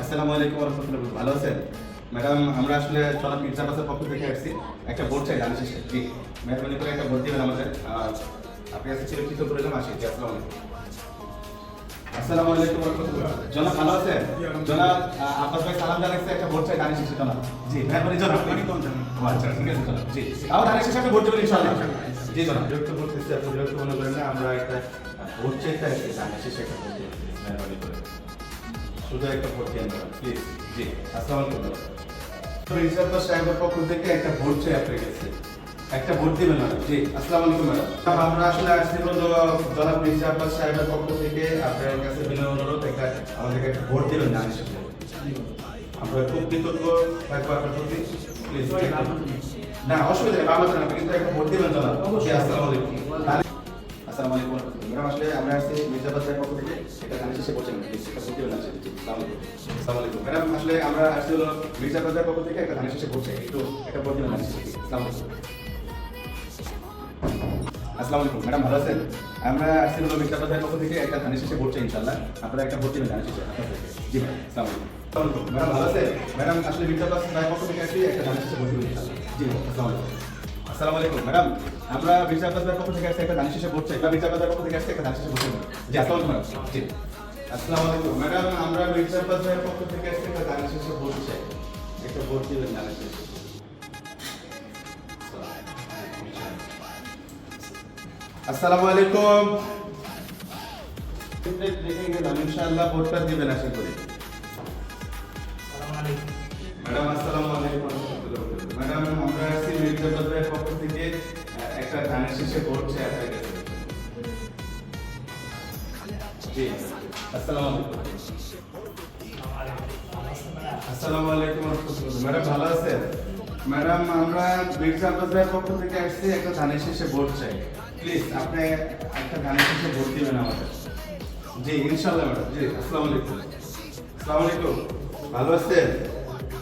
আসসালামু আলাইকুম রহমতুল্লাহ ভালো আছেন? ম্যাডাম আমরা আসলে চলা মির্জা বাসের পক্ষ থেকে আসছি। একটা বোর্ড চাই জানিস জি। মেহরবানি করে একটা বোর্ড দিবেন আমাদের। আপনি কাছে কিছু করলাম আসি? জি আসসালামু আলাইকুম। আসসালামু আলাইকুম রহমতুল্লাহ জনাব ভালো আছেন? জনাব আব্বাস ভাই সালাম জানাইছে একটা বোর্ড চাই জানিস জনাব। জি মেহরবানি জনাব। আপনি কোন জানেন। আচ্ছা ঠিক আছে জনাব। জি। তাও জানিস আপনি বোর্ড দেবেন ইনশাআল্লাহ। জি জনাব। বিরক্ত করতেছি আপনি বিরক্ত মনে করেন না আমরা একটা বোর্ড চাইতে আসছি জানিস একটা বোর্ড মেহরবানি করে। শুধু একটা ভোট দিয়ে প্লিজ জি আসসালামু আলাইকুম। রিজার্ভ সাহেবের পক্ষ থেকে একটা ভোট চাই আপনার কাছে একটা ভোট দিবেন ম্যাডাম জি আসসালামু আলাইকুম ম্যাডাম। আমরা আসলে আসছি হলো জনাব রিজার্ভ সাহেবের পক্ষ থেকে। আপনার কাছে বিনয় অনুরোধ একটা আমাদেরকে একটা ভোট দিবেন না হিসেবে আমরা খুব কৃতজ্ঞ থাকব আপনার প্রতি। প্লিজ না অসুবিধা নেই আপনি কিন্তু একটা ভোট দিবেন জনাব। জি আসসালামু আলাইকুম। ম্যাডাম আমরা আসছি বলছেন একটা বলছে একটু আলাইকুম। ম্যাডাম, ভালো আছেন? আমরা আসছি হলো মির্জাবাদ সাহেবের পক্ষ থেকে। একটা জানিস সে বলছে ইনশাআল্লাহ। আপনারা একটা সে আপনার থেকে জি ম্যাডাম ম্যাডাম, ভালো আছেন? ম্যাডাম, আসলে মির্জাবাদ সাহেবের পক্ষ থেকে একটা সে বলতে ইনশাআল্লাহ। জি আসসালামু আলাইকুম। ম্যাডাম আমরা পক্ষ থেকে আসছি একটা দানিশ শেষে বাজার পক্ষ থেকে আসছি একটা দানিশ শেষে জি আসসালামু আলাইকুম জি। আসসালামু আলাইকুম। ম্যাডাম আমরা পক্ষ থেকে আসছি একটা দানিশ শেষে বলছি একটা ভোট দিবেন দানিশ শেষে। আসসালামু আলাইকুম। দেখে গেলাম ইনশাআল্লাহ ভোটটা দিবেন আশা করি। ম্যাডাম আসসালামু আলাইকুম। ম্যাডাম আমরা আছি, মির্জা বাজারের পক্ষ থেকে একটা ধানের শীষে ভোট আপনার কাছে জি। আসসালামু আলাইকুম। আসসালামু আলাইকুম ম্যাডাম, ভালো আছেন? ম্যাডাম, আমরা মির্জা বাজারের পক্ষ থেকে আসছি, একটা ধানের শীষে ভোট চাই। প্লিজ, আপনি একটা ধানের শীষে ভোট দিবেন আমাদের। জি ইনশাআল্লাহ ম্যাডাম। জি, আসসালামু আলাইকুম। আসসালামু আলাইকুম। ভালো আছেন?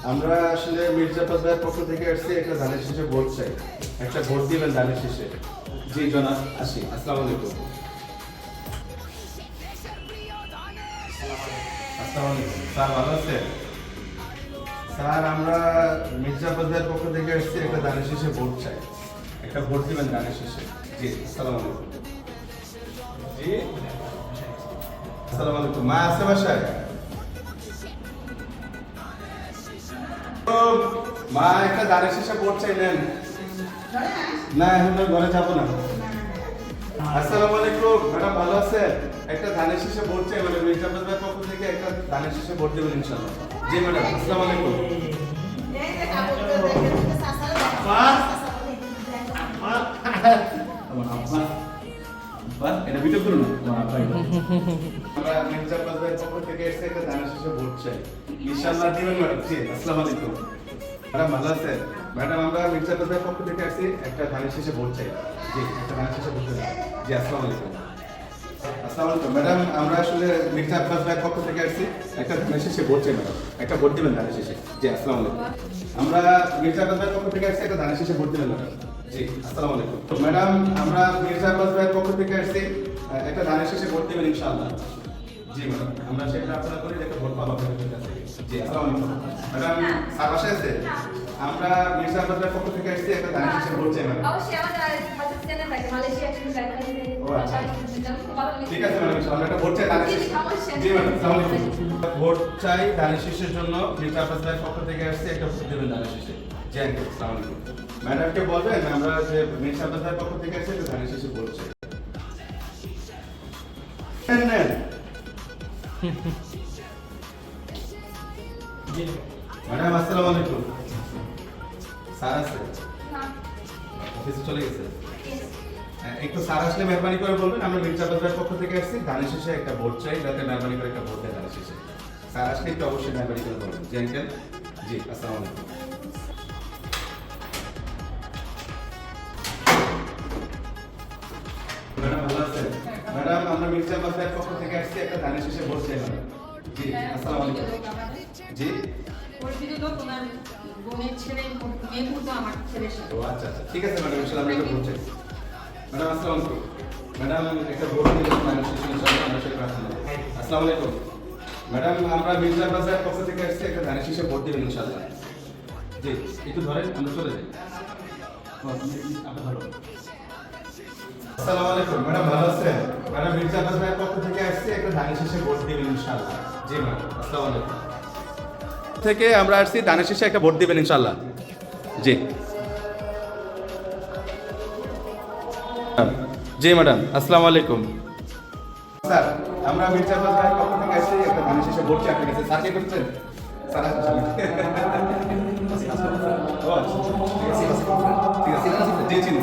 আমরা আসলে মির্জাফর ভাইয়ের পক্ষ থেকে আসছি, একটা ধানের শেষে ভোট চাই। একটা ভোট দিবেন ধানের শেষে। জি, জনাব আসি। আসসালামু আলাইকুম। আলাইকুম। স্যার, ভালো আছেন? স্যার, আমরা মির্জাফর ভাইয়ের পক্ষ থেকে আসছি, একটা ধানের শেষে ভোট চাই। একটা ভোট দিবেন ধানের শেষে। জি, আসসালামু আলাইকুম। জি? আসসালামু আলাইকুম। মা আছে বাসায়? মা একটা দাঁড়িয়ে শেষে চাইলেন না এখন তো ঘরে যাব না। আসসালামু আলাইকুম। ম্যাডাম ভালো আছেন? একটা ধানের শীষে ভোট চাই মানে মির্জাবাদ ভাইয়ের পক্ষ থেকে একটা ধানের শীষে ভোট দেবেন ইনশাআল্লাহ। জি ম্যাডাম আসসালামু আলাইকুম। আব্বা এটা করুন আমার ভাইয়ের পক্ষ থেকে এসে একটা ধানের শেষে ভোট চাই। ইনশাআল্লাহ দিবেন ম্যাডাম জি আসসালামু আলাইকুম। ম্যাডাম ভালো আছেন? ম্যাডাম আমরা পক্ষ থেকে আসছি একটা ধানের শীষে ভোট চাই। জি একটা ধানের শীষে ভোট চাই। জি আসসালামু আলাইকুম। আসসালামু আলাইকুম। ম্যাডাম আমরা আসলে মির্জা আব্বাস ভাইয়ের পক্ষ থেকে আসছি একটা ধানের শীষে ভোট চাই ম্যাডাম। একটা ভোট দিবেন ধানের শীষে জি আসসালামু আলাইকুম। আমরা মির্জা পক্ষ থেকে আসছি একটা ধানের শীষে ভোট দিবেন ম্যাডাম। জি আসসালামু আলাইকুম। ম্যাডাম আমরা মির্জা আব্বাস ভাইয়ের পক্ষ থেকে আসছি। একটা ধানের শীষে ভোট দিবেন ইনশাআল্লাহ। জি ম্যাডাম আমরা সেটা প্রার্থনা করি একটা ভোট পাবো আপনাদের কাছে জি আসসালামু আলাইকুম। ম্যাডাম স্যার বাসায় আছে? আমরা মির্জা আব্বাস ভাইয়ের পক্ষ থেকে আসছি একটা ধানের শেষে ভোট চাই ম্যাডাম। অবশ্যই আমাদের থাকে মালয়েশিয়া থেকে ও আচ্ছা। ঠিক আছে ম্যাডাম ইনশাআল্লাহ একটা ভোট চাই ধানের জি, ম্যাডাম আসসালামু আলাইকুম। ভোট চাই ধানের শীষের জন্য মির্জা আব্বাস ভাইয়ের পক্ষ থেকে আসছে একটা ভোট দেবেন ধানের শীষে। জি আসসালামু আলাইকুম। ম্যাডামকে বলবেন আমরা যে মির্জা আব্বাস পক্ষ থেকে আসছে একটা ধানের নেন, নেন। ম্যাডাম আসসালামু আলাইকুম। স্যার আছে? অফিসে চলে গেছে? হ্যাঁ, একটু স্যার আসলে মেহরবানি করে বলবেন আমরা মির্জা বাজার পক্ষ থেকে আসছি। ধানের শেষে একটা ভোট চাই যাতে মেহরবানি করে একটা ভোট দেয় ধানের শেষে। স্যার আসলে একটু অবশ্যই মেহরবানি করে বলবেন। জি আঙ্কেল জি আসসালামু আলাইকুম। ম্যাডাম আমরা মির্জা বাজার পক্ষ থেকে আসছি একটা ধানের শেষে চাই জি আসসালামু আলাইকুম। জি। বোনের ছেলে মেয়ে কিন্তু আমার ছেলের সাথে। ও আচ্ছা আচ্ছা। ঠিক আছে ম্যাডাম ইনশাআল্লাহ আমরা চাই ম্যাডাম আসসালামু আলাইকুম। ম্যাডাম একটা ভোট দিবেন ম্যাডাম শেষে ইনশাআল্লাহ আমরা সেটা প্রার্থনা আসসালামু আলাইকুম। ম্যাডাম আমরা মির্জা পক্ষ থেকে আসছি একটা ধানের শীষে ভোট দেবেন ইনশাল্লাহ জি একটু ধরেন আমরা চলে যাই। ভালো আসসালামু আলাইকুম। ম্যাডাম ভালো আছেন? ম্যাডাম মির্জা বাজারের পক্ষ থেকে আসছি। একটা ধানের শীষে ভোট দেবেন জি ম্যাডাম। আসসালামু আলাইকুম। থেকে আমরা আসছি ধানের শীষে একটা ভোট দিবেন ইনশাল্লাহ জি। জি ম্যাডাম আসসালামু আলাইকুম। স্যার আমরা মির্জা বাজারের পক্ষ থেকে আসছি। একটা ধানের শীষে ভোট চাই। আপনার কাছে স্যার কে করছেন? স্যার আসছেন ও ঠিক আছে, ঠিক আছে, জি চিনি।